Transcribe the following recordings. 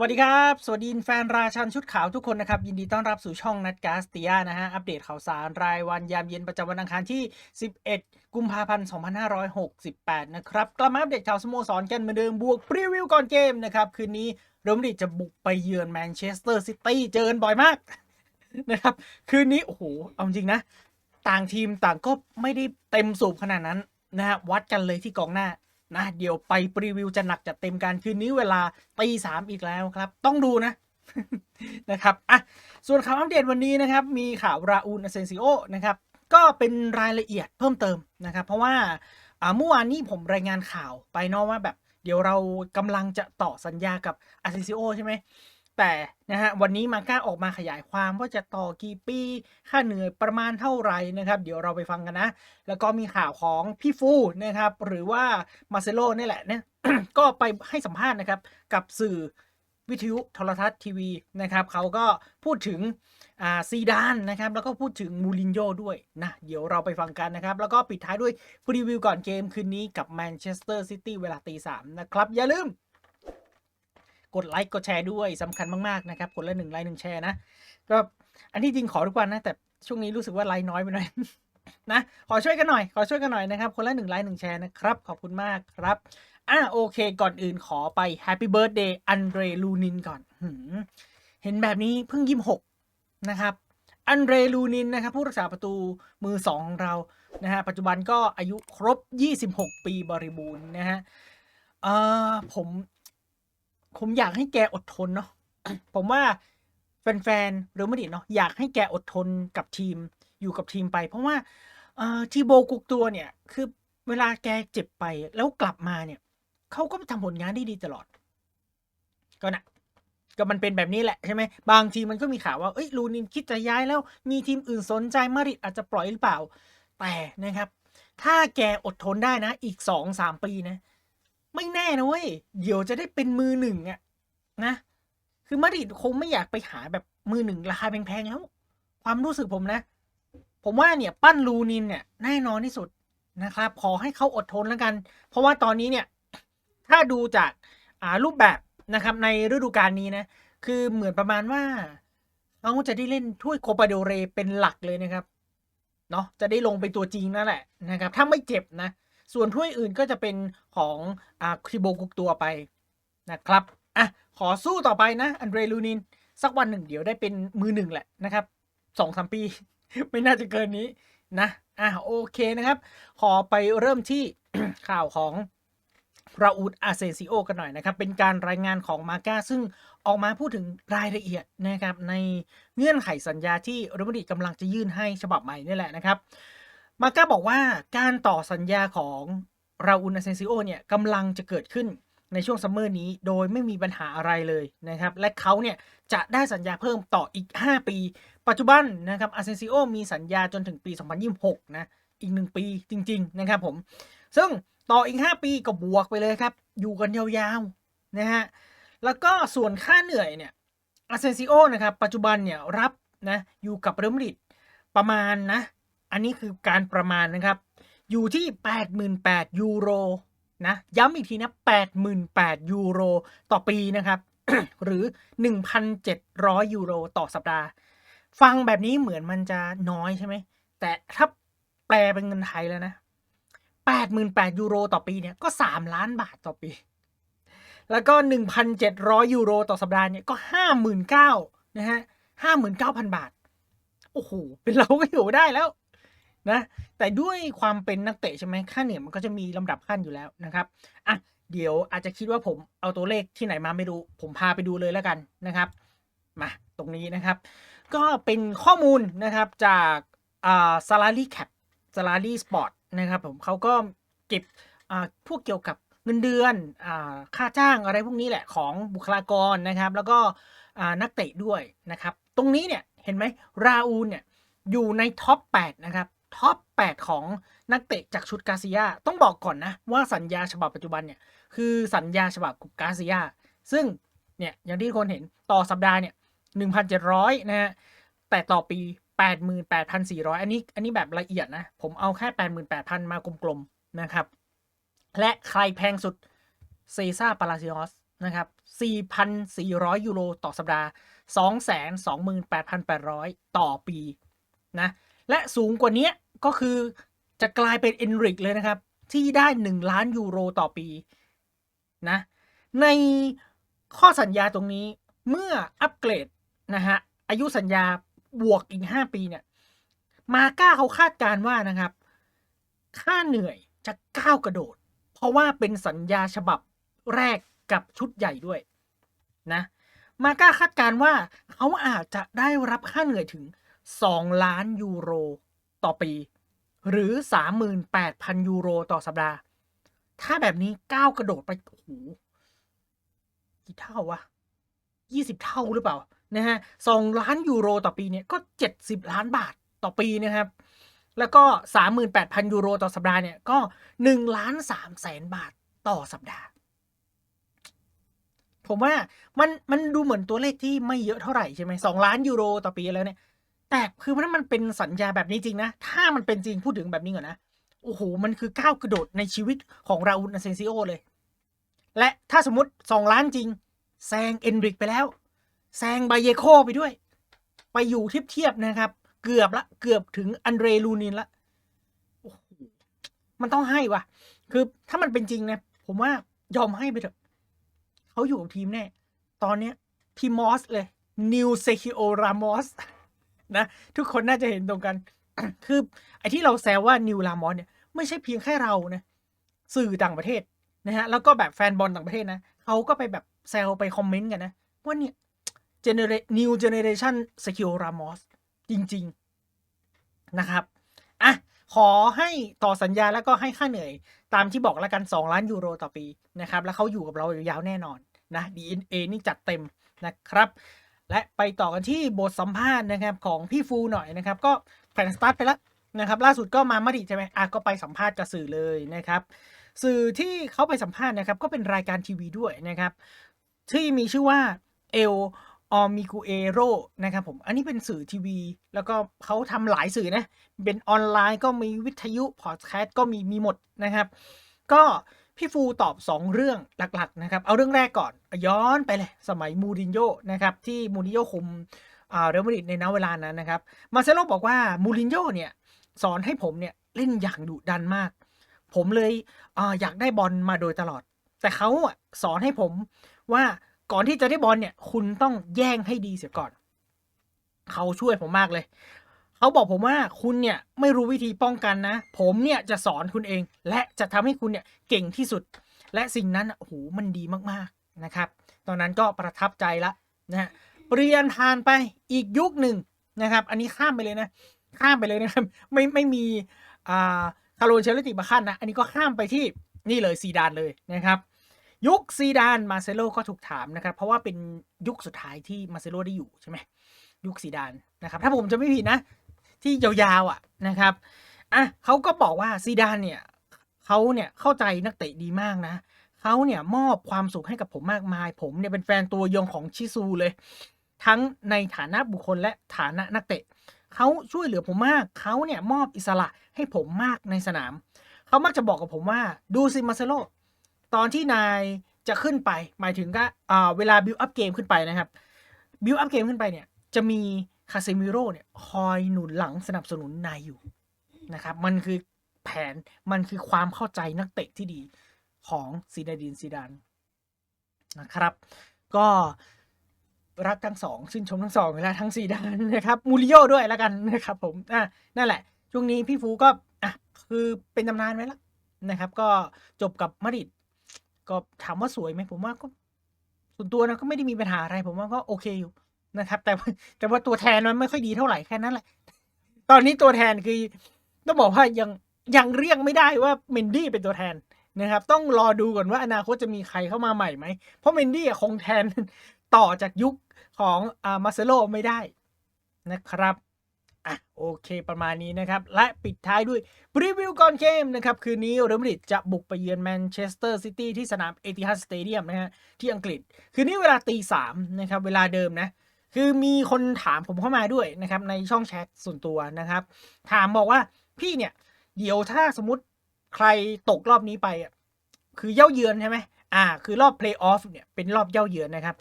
วัสดีครับ สวัสดีแฟนราชันชุดขาวทุกคนนะครับ ยินดีต้อนรับสู่ช่องนัดกาสเตียนะฮะ อัปเดตข่าวสารรายวันยามเย็นประจำวันอังคารที่ 11 กุมภาพันธ์ 2568 นะครับ กลับมาอัปเดตข่าวสโมสรกันเหมือนเดิมบวกพรีวิวก่อนเกมนะครับ คืนนี้เรอัลมาดริดจะบุกไปเยือนแมนเชสเตอร์ซิตี้เจอกันบ่อยมากนะครับ คืนนี้ โอ้โห เอาจริงนะ ต่างทีมต่างก็ไม่ได้เต็มสูบขนาดนั้นนะฮะวัดกันเลยที่กองหน้า นะเดี๋ยวไปปรีวิวจะหนักจัดเต็มการคืนนี้เวลาตีสามอีกแล้วครับ ต้องดูนะนะครับอะส่วนข่าวอัปเดตวันนี้นะครับ มีข่าวราอูนอเซนซิโอนะครับก็เป็นรายละเอียดเพิ่มเติมนะครับ เพราะว่าอ่าเมื่อวานนี้ผมรายงานข่าวไปเนาะว่าแบบ เดี๋ยวเรากำลังจะต่อสัญญากับอาเซนซิโอใช่ไหม แต่นะฮะวันนี้มาก้าออกมาขยายความว่าจะต่อกี่ปี ค่าเหนื่อยประมาณเท่าไหร่นะครับ เดี๋ยวเราไปฟังกันนะ แล้วก็มีข่าวของพี่ฟูนะครับ หรือว่ามาเซโลนี่แหละเนี่ยก็ไปให้สัมภาษณ์นะครับ กับสื่อวิทยุโทรทัศน์ทีวีนะครับเขาก็พูดถึงอ่าซีดานนะครับ แล้วก็พูดถึงมูรินโญ่ด้วยนะเดี๋ยวเราไปฟังกันนะครับ แล้วก็ปิดท้ายด้วยรีวิวก่อนเกมคืนนี้กับแมนเชสเตอร์ซิตี้เวลาตีสามนะครับ อย่าลืม กดไลค์กดแชร์ด้วยสำคัญมากๆนะครับกดละหนึ่งไลค์หนึ่งแชร์นะก็อันที่จริงขอทุกวันนะแต่ช่วงนี้รู้สึกว่าไลค์น้อยไปหน่อยนะขอช่วยกันหน่อย ขอช่วยกันหน่อยนะครับ คนละหนึ่งไลค์หนึ่งแชร์นะครับ ขอบคุณมากครับอะโอเค ก่อนอื่นขอไป Happy Birthday อันเดรลูนินก่อนเห็นแบบนี้เพิ่งยี่หกนะครับอันเดรลูนินนะครับผู้รักษาประตูมือสองของเรานะฮะปัจจุบันก็อายุครบ 26 ปีบริบูรณ์นะฮะเอ่อผม ผมอยากให้แกอดทนเนาะผมว่าแฟนๆหรือไม่ดิเนาะอยากให้แกอดทนกับทีมอยู่กับทีมไป เพราะว่าเอ่อทีโบกุกตัวเนี่ยคือเวลาแกเจ็บไปแล้วกลับมาเนี่ยเขาก็ทำผลงานได้ดีตลอด ก็นะก็มันเป็นแบบนี้แหละใช่ไหมบางทีมันก็มีข่าวว่าเอ้ยลูนินคิดจะย้ายแล้วมีทีมอื่นสนใจมาดริดอาจจะปล่อยหรือเปล่า แต่นะครับ ถ้าแกอดทนได้นะ อีกสองสามปีนะ ไม่แน่นะเว้ยเดี๋ยวจะได้เป็นมือหนึ่งอะนะ คือมาดริดคงไม่อยากไปหาแบบมือหนึ่งราคาแพงๆแล้วความรู้สึกผมนะ ผมว่าเนี่ยปั้นลูนินเนี่ยแน่นอนที่สุดนะครับ ขอให้เขาอดทนแล้วกัน เพราะว่าตอนนี้เนี่ย ถ้าดูจากอ่ารูปแบบนะครับ ในฤดูกาลนี้นะ คือเหมือนประมาณว่าเขาจะได้เล่นถ้วยโคปาโดเรเป็นหลักเลยนะครับเนาะจะได้ลงเป็นตัวจริงนั่นแหละนะครับ ถ้าไม่เจ็บนะ ส่วนถ้วยอื่นก็จะเป็นของอ่าคิโบกุกตัวไปนะครับอะขอสู้ต่อไปนะอันเดรลูนิน สักวันหนึ่งเดี๋ยวได้เป็นมือหนึ่งแหละนะครับสองสามปี ไม่น่าจะเกินนี้นะอะโอเคนะครับ ขอไปเริ่มที่ข่าวของราอูดอาเซซิโอกันหน่อยนะครับ เป็นการรายงานของมาก้าซึ่งออกมาพูดถึงรายละเอียดนะครับในเงื่อนไขสัญญาที่เรอัลมาดริดกำลังจะยื่นให้ฉบับใหม่นี่แหละนะครับ มาก้าบอกว่าการต่อสัญญาของราอูนอาเซนซิโอเนี่ยกำลังจะเกิดขึ้นในช่วงซัมเมอร์นี้โดยไม่มีปัญหาอะไรเลยนะครับ และเขาเนี่ยจะได้สัญญาเพิ่มต่ออีก 5 ปี ปัจจุบันนะครับอาเซนซิโอมีสัญญาจนถึงปี 2026 นะ อีก 1 ปีจริง ๆ นะครับผม ซึ่งต่ออีก 5 ปีก็บวกไปเลยครับ อยู่กันยาวๆนะฮะ แล้วก็ส่วนค่าเหนื่อยเนี่ยอาเซนซิโอนะครับ ปัจจุบันเนี่ยรับนะอยู่กับเรอัลมาดริดประมาณนะ อันนี้คือการประมาณนะครับ อยู่ที่ 88,000ยูโรนะย้ำอีกทีนะ88,000ยูโรต่อปีนะครับ หรือ 1,700 ยูโรต่อสัปดาห์ ฟังแบบนี้เหมือนมันจะน้อยใช่ไหม แต่ถ้าแปลเป็นเงินไทยแล้วนะ 88,000ยูโรต่อปีเนี่ยก็ 3 ล้านบาทต่อปี แล้วก็ 1,700 ยูโรต่อสัปดาห์เนี่ยก็ 59,000นะฮะ59,000 บาท โอ้โห เป็นเราก็อยู่ได้แล้ว นะ แต่ด้วยความเป็นนักเตะใช่ไหมค่าเหนื่อยมันก็จะมีลำดับขั้นอยู่แล้วนะครับอะเดี๋ยวอาจจะคิดว่าผมเอาตัวเลขที่ไหนมาไม่รู้ ผมพาไปดูเลยแล้วกันนะครับมาตรงนี้นะครับ ก็เป็นข้อมูลนะครับจากอ่า salary cap salary spot นะครับผมเขาก็เก็บอ่าพวกเกี่ยวกับเงินเดือนอ่าค่าจ้างอะไรพวกนี้แหละของบุคลากรนะครับ แล้วก็อ่านักเตะด้วยนะครับ ตรงนี้เนี่ยเห็นไหมราอูลเนี่ยอยู่ในท็อป 8 นะครับ ท็อป 8 ของนักเตะจากชุดกาซิยาต้องบอกก่อนนะ ว่าสัญญาฉบับปัจจุบันเนี่ย คือสัญญาฉบับกับกาซิยาซึ่งเนี่ยอย่างที่คนเห็นต่อสัปดาห์เนี่ย1,700 นะฮะ แต่ต่อปี 88,400 อันนี้อันนี้แบบละเอียดนะ ผมเอาแค่ 88,000 มากลมๆนะครับ และใครแพงสุดเซซ่าปาลาซิออสนะครับ 4,400 ยูโรต่อสัปดาห์ 228,800 ต่อปีนะ และสูงกว่านี้ก็คือจะกลายเป็นเอนริกเลยนะครับ ที่ได้ 1 ล้านยูโรต่อปีนะในข้อสัญญาตรงนี้เมื่ออัปเกรดนะฮะอายุสัญญาบวกอีก 5 ปีเนี่ยมาก้าเขาคาดการณ์ว่านะครับ ค่าเหนื่อยจะก้าวกระโดด เพราะว่าเป็นสัญญาฉบับแรกกับชุดใหญ่ด้วยนะมาก้าคาดการณ์ว่าเขาอาจจะได้รับค่าเหนื่อยถึง 2 ล้านยูโรต่อปี หรือ 38,000 ยูโรต่อสัปดาห์ ถ้าแบบนี้ก้าวกระโดดไปโอ้โหกี่เท่าวะ 20 เท่าหรือเปล่านะฮะสองล้านยูโรต่อปีเนี่ยก็ 70 ล้านบาทต่อปีนะครับ แล้วก็ 38,000 ยูโรต่อสัปดาห์เนี่ยก็1ล้าน3แสนบาทต่อสัปดาห์ ผมว่ามันมันดูเหมือนตัวเลขที่ไม่เยอะเท่าไหร่ใช่ไหมสองล้านยูโรต่อปีแล้วเนี่ย แต่คือมันมันเป็นสัญญาแบบนี้จริงนะ ถ้ามันเป็นจริงพูดถึงแบบนี้ก่อนนะ โอ้โห มันคือก้าวกระโดดในชีวิตของราอูลอาเซนซิโอเลย และถ้าสมมติสองล้านจริงแซงเอนริกไปแล้วแซงไบเยโคไปด้วย ไปอยู่เทียบเทียบนะครับ เกือบละเกือบถึงอันเดรลูนินละโอ้โหมันต้องให้ว่ะ คือถ้ามันเป็นจริงนะ ผมว่ายอมให้ไปเถอะเขาอยู่กับทีมแน่ ตอนเนี้ยทีมอสเลยนิวเซคิโอรามอส นะ ทุกคนน่าจะเห็นตรงกัน คือไอ้ที่เราแซวว่านิวรามอสเนี่ยไม่ใช่เพียงแค่เรานะสื่อต่างประเทศนะฮะแล้วก็แบบแฟนบอลต่างประเทศนะเขาก็ไปแบบแซวไปคอมเมนต์กันนะว่าเนี่ย generate new generation s k i l Ramos จริง ๆนะครับอะขอให้ต่อสัญญาแล้วก็ให้ค่าเหนื่อย ตามที่บอกแล้วกัน 2 ล้านยูโรต่อปีนะครับ แล้วเขาอยู่กับเรายาวแน่นอนนะ DNA นี่จัดเต็มนะครับ และไปต่อกันที่บทสัมภาษณ์นะครับของพี่ฟูหน่อยนะครับ ก็แผ่นสตาร์ทไปแล้วนะครับ ล่าสุดก็มามาดิใช่ไหมอะก็ไปสัมภาษณ์กับสื่อเลยนะครับ สื่อที่เขาไปสัมภาษณ์นะครับ ก็เป็นรายการทีวีด้วยนะครับที่มีชื่อว่าเอลออมิกูเอโรนะครับผม อันนี้เป็นสื่อทีวี แล้วก็เขาทำหลายสื่อนะ เป็นออนไลน์ก็มีวิทยุ พอดแคสต์ก็มีมีหมดนะครับ ก็ พี่ฟูตอบ 2 เรื่องหลักๆนะครับ เอาเรื่องแรกก่อนย้อนไปเลยสมัยมูรินโญ่นะครับที่มูรินโญ่คุมเรอัลมาดริดในณเวลานั้นนะครับ มาเซโลบอกว่ามูรินโญ่เนี่ยสอนให้ผมเนี่ยเล่นอย่างดุดันมาก ผมเลยออยากได้บอลมาโดยตลอด แต่เขาสอนให้ผมว่าก่อนที่จะได้บอลเนี่ยคุณต้องแย่งให้ดีเสียก่อน เขาช่วยผมมากเลย เขาบอกผมว่าคุณเนี่ยไม่รู้วิธีป้องกันนะ ผมเนี่ยจะสอนคุณเอง และจะทำให้คุณเนี่ยเก่งที่สุด และสิ่งนั้นน่ะโอ้โหมันดีมากๆนะครับ ตอนนั้นก็ประทับใจละนะฮะเปลี่ยนผ่านไปอีกยุคหนึ่งนะครับ อันนี้ข้ามไปเลยนะข้ามไปเลยนะครับไม่ไม่มีอ่าคาร์โลนเชลติมาขั้นนะ อันนี้ก็ข้ามไปที่นี่เลยซีดานเลยนะครับยุคซีดานมาเซโลก็ถูกถามนะครับ เพราะว่าเป็นยุคสุดท้ายที่มาเซโลได้อยู่ใช่ไหมยุคซีดานนะครับ ถ้าผมจะไม่ผิดนะ ที่ยาวๆอะนะครับอะเขาก็บอกว่าซีดานเนี่ยเขาเนี่ยเข้าใจนักเตะดีมากนะเขาเนี่ยมอบความสุขให้กับผมมากมาย ผมเนี่ยเป็นแฟนตัวยงของชิซูเลย ทั้งในฐานะบุคคลและฐานะนักเตะเขาช่วยเหลือผมมากเขาเนี่ยมอบอิสระให้ผมมากในสนามเขามักจะบอกกับผมว่าดูซิมาเซโลตอนที่นายจะขึ้นไป หมายถึงก็เวลาบิวอัพเกมขึ้นไปนะครับบิวอัพเกมขึ้นไปเนี่ยจะมี คาเซมิโร่เนี่ยคอยหนุนหลังสนับสนุนนายอยู่นะครับ มันคือแผนมันคือความเข้าใจนักเตะที่ดีของซีดาดินซีดานนะครับ ก็รักทั้งสองชื่นชมทั้งสองและทั้งซีดานนะครับมูริโญ่ด้วยแล้วกันนะครับผมอะนั่นแหละ ช่วงนี้พี่ฟูก็อะคือเป็นตำนานไว้แล้วนะครับ ก็จบกับมาดริดก็ถามว่าสวยไหมผมว่าก็ส่วนตัวนะก็ไม่ได้มีปัญหาอะไร ผมว่าก็โอเคอยู่ นะครับ แต่ว่าแต่ว่าตัวแทนมันไม่ค่อยดีเท่าไหร่แค่นั้นแหละ ตอนนี้ตัวแทนคือต้องบอกว่ายังยังเรียกไม่ได้ว่าเมนดี้เป็นตัวแทนนะครับ ต้องรอดูก่อนว่าอนาคตจะมีใครเข้ามาใหม่ไหม เพราะเมนดี้คงแทนต่อจากยุคของอ่ามาเซโลไม่ได้นะครับอะโอเคประมาณนี้นะครับ และปิดท้ายด้วยรีวิวก่อนเกมนะครับ คืนนี้เรอัลมาดริดจะบุกไปเยือนแมนเชสเตอร์ซิตี้ที่สนามเอติฮัดสเตเดียมนะฮะที่อังกฤษ คืนนี้เวลาตีสามนะครับ เวลาเดิมนะ คือมีคนถามผมเข้ามาด้วยนะครับ ในช่องแชทส่วนตัวนะครับ ถามบอกว่าพี่เนี่ย เดี๋ยวถ้าสมมติใครตกรอบนี้ไปอะคือเย่าเยือนใช่ไหมอ่า คือรอบเพลย์ออฟเนี่ยเป็นรอบเย่าเยือนนะครับ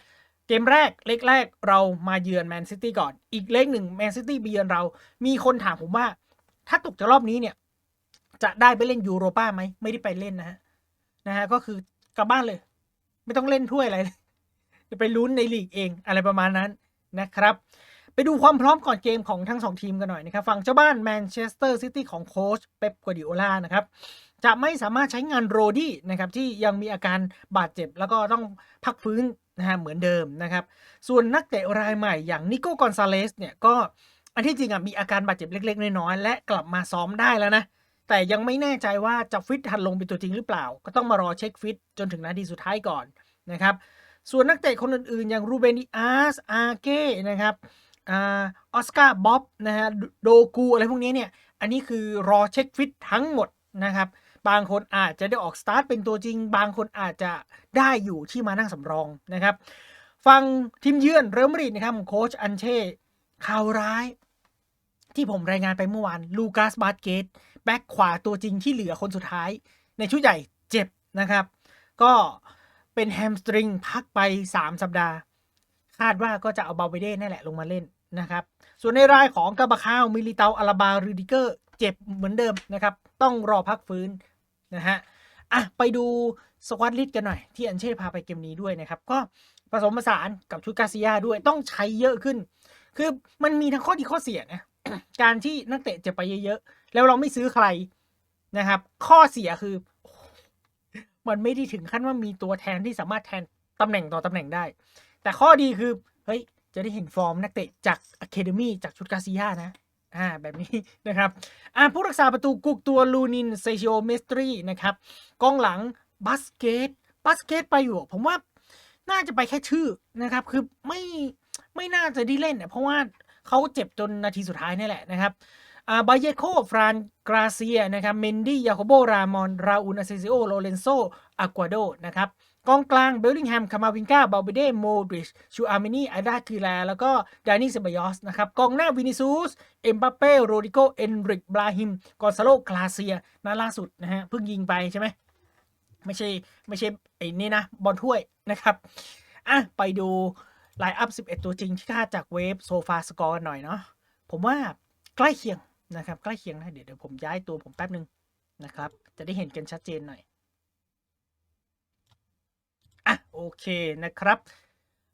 เกมแรกเล็กแรกเรามาเยือนแมนซิตี้ก่อน อีกเล็กหนึ่งแมนซิตี้ไปเยือนเรา มีคนถามผมว่า ถ้าตกจากรอบนี้เนี่ย จะได้ไปเล่นยูโรป้าไหมไม่ได้ไปเล่นนะฮะนะฮะก็คือกลับบ้านเลย ไม่ต้องเล่นถ้วยอะไรจะไปลุ้นในลีกเองอะไรประมาณนั้น นะครับไปดูความพร้อมก่อนเกมของทั้งสองทีมกันหน่อยนะครับฝั่งเจ้าบ้านแมนเชสเตอร์ซิตี้ของโค้ชเป๊ปกัวดิโอลานะครับจะไม่สามารถใช้งานโรดี้นะครับที่ยังมีอาการบาดเจ็บ แล้วก็ต้องพักฟื้นนะฮะเหมือนเดิมนะครับ ส่วนนักเตะรายใหม่อย่างนิโก้กอนซาเลสเนี่ยก็อันที่จริงอะมีอาการบาดเจ็บเล็ก ๆ น้อยๆและกลับมาซ้อมได้แล้วนะ แต่ยังไม่แน่ใจว่าจะฟิตทันลงเป็นตัวจริงหรือเปล่า ก็ต้องมารอเช็คฟิตจนถึงนาทีสุดท้ายก่อนนะครับ ส่วนนักเตะคนอื่นๆ อย่างรูเบนดิอาสอาเก้นะครับออสการ์บ๊อบนะฮะโดกูอะไรพวกนี้เนี่ย อันนี้คือรอเช็คฟิตทั้งหมดนะครับ บางคนอาจจะได้ออกสตาร์ทเป็นตัวจริง บางคนอาจจะได้อยู่ที่มานั่งสำรองนะครับฟังทีมเยือนเรอัลมาดริดนะครับโค้ชอันเช่ข่าวร้าย ที่ผมรายงานไปเมื่อวานลูกัสบาสเกตแบ็คขวาตัวจริงที่เหลือคนสุดท้าย ในชุดใหญ่เจ็บนะครับ ก็ เป็นแฮมสตริงพักไป 3 สัปดาห์ คาดว่าก็จะเอาเบาไปเด้นั่นแหละลงมาเล่นนะครับ ส่วนในรายของกาบาคาวมิลิเตาอาราบารูดิเกอร์เจ็บเหมือนเดิมนะครับ ต้องรอพักฟื้นนะฮะอะไปดูสควอตลิสกันหน่อย ที่อันเช่พาไปเกมนี้ด้วยนะครับ ก็ผสมผสานกับชุดกาซิยาด้วยต้องใช้เยอะขึ้น คือมันมีทั้งข้อดีข้อเสียนะการที่นักเตะเจ็บไปเยอะๆ แล้วเราไม่ซื้อใครนะครับ ข้อเสียคือ มันไม่ได้ถึงขั้นว่ามีตัวแทนที่สามารถแทนตำแหน่งต่อตำแหน่งได้ แต่ข้อดีคือ เฮ้ย จะได้เห็นฟอร์มนักเตะจากอะคาเดมี่จากชุดกาซิยานะ อ่า แบบนี้นะครับ อ่าผู้รักษาประตูกุกตัวลูนินเซชิโอเมสตรีนะครับกองหลังบัสเกตบัสเกตไปอยู่ ผมว่าน่าจะไปแค่ชื่อนะครับ คือไม่ไม่น่าจะได้เล่นเนี่ยเพราะว่าเขาเจ็บจนนาทีสุดท้ายนี่แหละนะครับ บาเยโค ฟรานกราเซีย นะครับ เมนดี้ ยาโคโบ รามอน ราอูนอาเซซิโอ โลเรนโซอากวาโด นะครับ กองกลาง เบลลิงแฮม คามาวินกาบาเบเด โมดริช ชูอาร์เมนีอาดาคิลาแล้วก็ดานี่เซบายอส นะครับ กองหน้า วินิซูส เอ็มบัปเป้ โรดิโก เอนริก บราฮิม กอนซาโลกลาเซียนาล่าสุดนะฮะ เพิ่งยิงไปใช่ไหม ไม่ใช่ ไม่ใช่ไอ้นี่นะ บอลถ้วย นะครับ อะ ไปดูไลน์อัพ 11 ตัวจริงที่คาดจากเวฟโซฟาสกอร์หน่อยเนาะ ผมว่าใกล้เคียง นะครับใกล้เคียงนะเดี๋ยวเดี๋ยวผมย้ายตัวผมแป๊บนึงนะครับ จะได้เห็นกันชัดเจนหน่อยอะโอเคนะครับ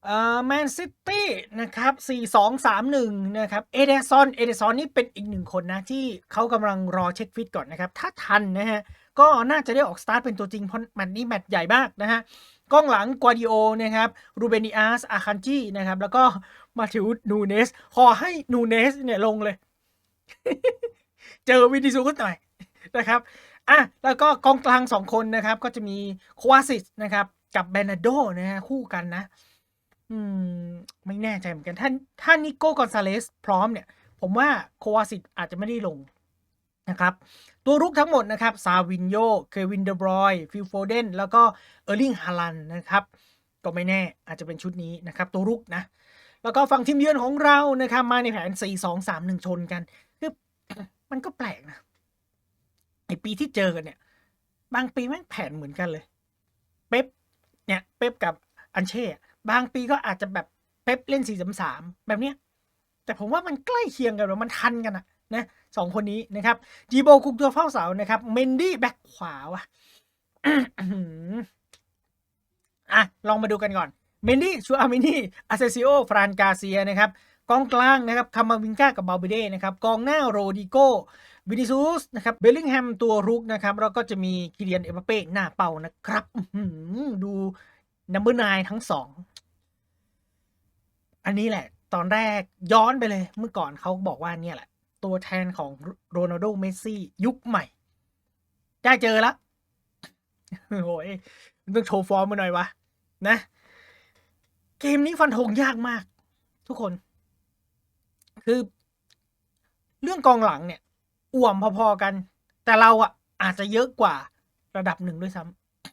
เอ่อแมนซิตี้นะครับ4-2-3-1 นะครับเอเดซอนเอเดซอนนี่เป็นอีกหนึ่งคนนะ ที่เขากำลังรอเช็คฟิตก่อนนะครับ ถ้าทันนะฮะ ก็น่าจะได้ออกสตาร์ทเป็นตัวจริง เพราะแมตช์นี้แมตช์ใหญ่มากนะฮะกล้องหลังกวาดิโอนะครับรูเบนิอาสอาคันจีนะครับ แล้วก็มาทิวนูเนสขอให้นูเนสเนี่ยลงเลย เจอวินิซูสหน่อยนะครับอะแล้วก็กองกลางสองคนนะครับ ก็จะมีโควาซิสนะครับ กับเบนาโดนะฮะคู่กันนะ อืม ไม่แน่ใจเหมือนกันถ้าถ้านิโก้กอนซาเลสพร้อมเนี่ย ผมว่าโควาซิสอาจจะไม่ได้ลงนะครับตัวรุกทั้งหมดนะครับซาวินโย เควินเดบรอย ฟิลโฟเดน แล้วก็เออร์ลิงฮาลันนะครับ ก็ไม่แน่อาจจะเป็นชุดนี้นะครับ ตัวรุกนะ แล้วก็ฝั่งทีมเยือนของเรานะครับมาในแผน 4 2 3 1 ชนกันคือมันก็แปลกนะไอปีที่เจอกันเนี่ย บางปีแม่งแผนเหมือนกันเลย เป๊ปเนี่ยเป๊ปกับอันเช่ บางปีก็อาจจะแบบเป๊ปเล่น 4 3 3 แบบเนี้ยแต่ผมว่ามันใกล้เคียงกันมันทันกันอะนะสองคนนี้นะครับจีโบคุกตัวเฝ้าเสานะครับเมนดี้แบ็คขวาว่ะอะ ลองมาดูกันก่อน เมนดี้ชูอามินีอาเซซิโอฟรานกาเซียนะครับกองกลางนะครับคามาวินกากับบาเบเดนะครับกองหน้าโรดิโกวินิซูสนะครับเบลลิงแฮมตัวรุกนะครับแล้วก็จะมีคิเลียนเอ็มเป้หน้าเป่านะครับดูนัมเบอร์นทั้งสองอันนี้แหละ ตอนแรกย้อนไปเลย เมื่อก่อนเขาบอกว่าเนี่ยแหละ ตัวแทนของโรนัลโดเมสซี่ยุคใหม่ ได้เจอแล้วโอ้ยมันต้องโชว์ฟอร์มมาหน่อยวะนะ เกมนี้ฟันธงยากมาก ทุกคน คือ เรื่องกองหลังเนี่ย อ่วมพอๆกัน แต่เราอะอาจจะเยอะกว่าระดับหนึ่งด้วยซ้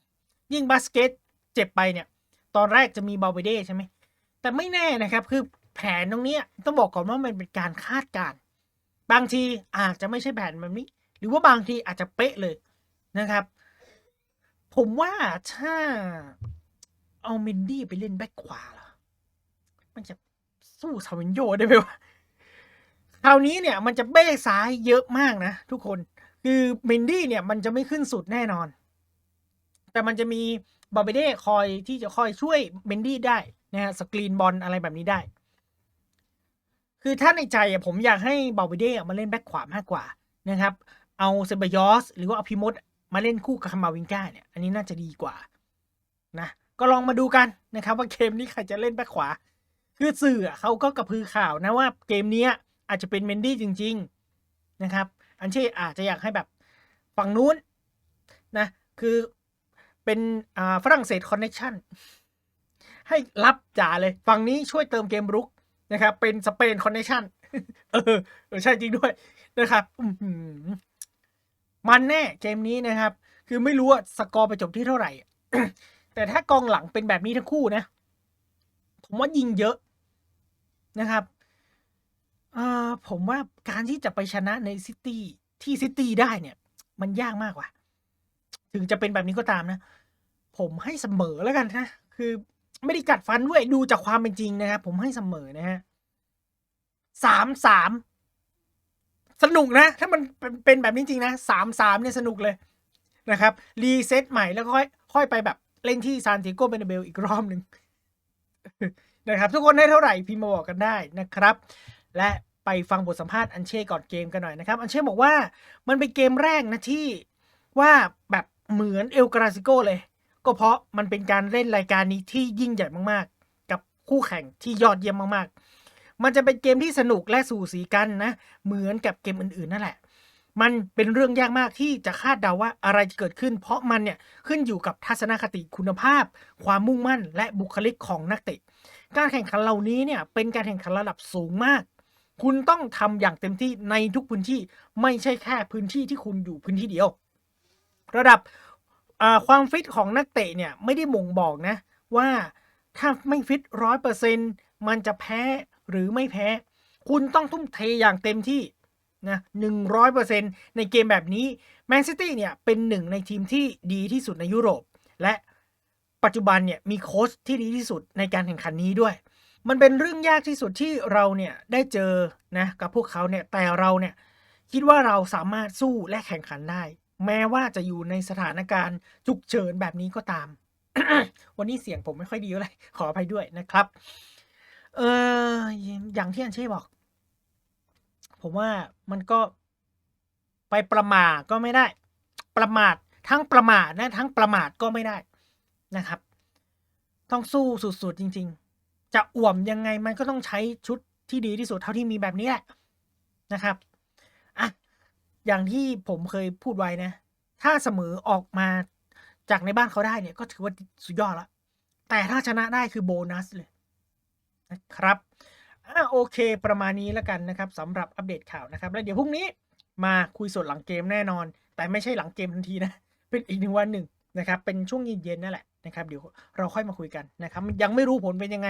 ำยิ่งบาสเกตเจ็บไปเนี่ย ตอนแรกจะมีบาเบเด้ใช่ไหม แต่ไม่แน่นะครับ คือแผนตรงนี้ต้องบอกก่อนว่ามันเป็นการคาดการณ์บางทีอาจจะไม่ใช่แผนแบบนี้ หรือว่าบางทีอาจจะเป๊ะเลยนะครับ ผมว่าถ้าเอาเมนดี้ไปเล่นแบ็คขวา มันจะสู้ซาวินโยได้ไหมวะคราวนี้เนี่ยมันจะเบ้ซ้ายเยอะมากนะทุกคนคือเมนดี้เนี่ยมันจะไม่ขึ้นสุดแน่นอน แต่มันจะมีบาเบเด้คอยที่จะคอยช่วยเมนดี้ได้นะฮะสกรีนบอลอะไรแบบนี้ได้ คือถ้าในใจผมอยากให้บาเบเด้มาเล่นแบ็คขวามากกว่านะครับ เอาเซบายอสหรือว่าเอาพิมดมาเล่นคู่กับคามาวินก้าเนี่ยอันนี้น่าจะดีกว่านะก็ลองมาดูกันนะครับ ว่าเกมนี้ใครจะเล่นแบ็คขวา คือสื่อเขาก็กระพือข่าวนะว่าเกมเนี้ยอาจจะเป็นเมนดี้จริง ๆนะครับ อันเช่อาจจะอยากให้แบบฝั่งนู้นนะคือเป็นอ่าฝรั่งเศสคอนเน c ชันให้รับจ่าเลยฝั่งนี้ช่วยเติมเกมรุกนะครับ เป็นสเปนคอนเน c ชันเออใช่จริงด้วยนะครับมันแน่เกมนี้นะครับ คือไม่รู้ว่าสกอร์ไปจบที่เท่าไหร่ แต่ถ้ากองหลังเป็นแบบนี้ทั้งคู่นะ ผมว่ายิงเยอะ นะครับผมว่าการที่จะไปชนะในซิตี้ที่ซิตี้ได้เนี่ย มันยากมากกว่าถึงจะเป็นแบบนี้ก็ตามนะ ผมให้เสมอแล้วกันนะ คือไม่ได้กัดฟันด้วยดูจากความเป็นจริงนะครับ ผมให้เสมอนะฮะสามสามสนุกนะ ถ้ามันเป็นแบบนี้จริงนะสามสามเนี่ยสนุกเลยนะครับ รีเซ็ตใหม่แล้วค่อยค่อยไปแบบเล่นที่ซานติโกเบเนเบลอีกรอบหนึ่ง นะครับทุกคนให้เท่าไหร่พิมพ์มาบอกกันได้นะครับ และไปฟังบทสัมภาษณ์อันเช่ก่อนเกมกันหน่อยนะครับ อันเช่บอกว่ามันเป็นเกมแรกนะที่ว่าแบบเหมือนเอลกราซิโกเลย ก็เพราะมันเป็นการเล่นรายการนี้ที่ยิ่งใหญ่มากๆ กับคู่แข่งที่ยอดเยี่ยมมากๆ มันจะเป็นเกมที่สนุกและสูสีกันนะ เหมือนกับเกมอื่นๆนั่นแหละ มันเป็นเรื่องยากมากที่จะคาดเดาว่าอะไรจะเกิดขึ้น เพราะมันเนี่ยขึ้นอยู่กับทัศนคติคุณภาพ ความมุ่งมั่นและบุคลิกของนักเตะ การแข่งขันเหล่านี้เนี่ยเป็นการแข่งขันระดับสูงมาก คุณต้องทำอย่างเต็มที่ในทุกพื้นที่ไม่ใช่แค่พื้นที่ที่คุณอยู่พื้นที่เดียว ระดับความฟิตของนักเตะเนี่ยไม่ได้บ่งบอกนะว่าถ้าไม่ฟิตร้อยเปอร์เซ็นมันจะแพ้หรือไม่แพ้ คุณต้องทุ่มเทอย่างเต็มที่นะหนึ่งร้อยเปอร์เซ็นในเกมแบบนี้แมนซิตี้เนี่ยเป็นหนึ่งในทีมที่ดีที่สุดในยุโรป และ ปัจจุบันเนี่ยมีโค้ชที่ดีที่สุดในการแข่งขันนี้ด้วย มันเป็นเรื่องยากที่สุดที่เราเนี่ยได้เจอนะกับพวกเขาเนี่ยแต่เราเนี่ยคิดว่าเราสามารถสู้และแข่งขันได้ แม้ว่าจะอยู่ในสถานการณ์ฉุกเฉินแบบนี้ก็ตาม วันนี้เสียงผมไม่ค่อยดีเลยขออภัยด้วยนะครับ เอออย่างที่อันเช่บอก ผมว่ามันก็ไปประมาทก็ไม่ได้ ประมาททั้งประมาทนะทั้งประมาทก็ไม่ได้ นะครับ ต้องสู้สุดๆจริง ๆ จะอ่วมยังไงมันก็ต้องใช้ชุดที่ดีที่สุดเท่าที่มีแบบนี้แหละนะครับอะอย่างที่ผมเคยพูดไว้นะ ถ้าเสมอออกมาจากในบ้านเขาได้เนี่ยก็ถือว่าสุดยอดละแต่ถ้าชนะได้คือโบนัสเลยนะครับอะโอเค ประมาณนี้แล้วกันนะครับสำหรับอัปเดตข่าวนะครับ แล้วเดี๋ยวพรุ่งนี้มาคุยสดหลังเกมแน่นอน แต่ไม่ใช่หลังเกมทันทีนะ เป็นอีกหนึ่งวันหนึ่งนะครับ เป็นช่วงเย็นๆนั่นแหละนะครับเดี๋ยวเราค่อยมาคุยกันนะครับยังไม่รู้ผลเป็นยังไง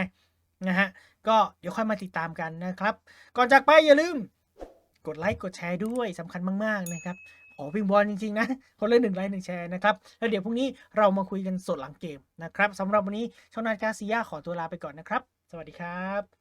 นะฮะก็เดี๋ยวค่อยมาติดตามกันนะครับ ก่อนจากไปอย่าลืมกดไลค์กดแชร์ด้วยสำคัญมากๆนะครับขอพิมพ์บอลจริงๆนะคนละหนึ่งไลค์หนึ่งแชร์นะครับแล้วเดี๋ยวพรุ่งนี้เรามาคุยกันสดหลังเกมนะครับสำหรับวันนี้ชาวนากาซียาขอตัวลาไปก่อนนะครับ สวัสดีครับ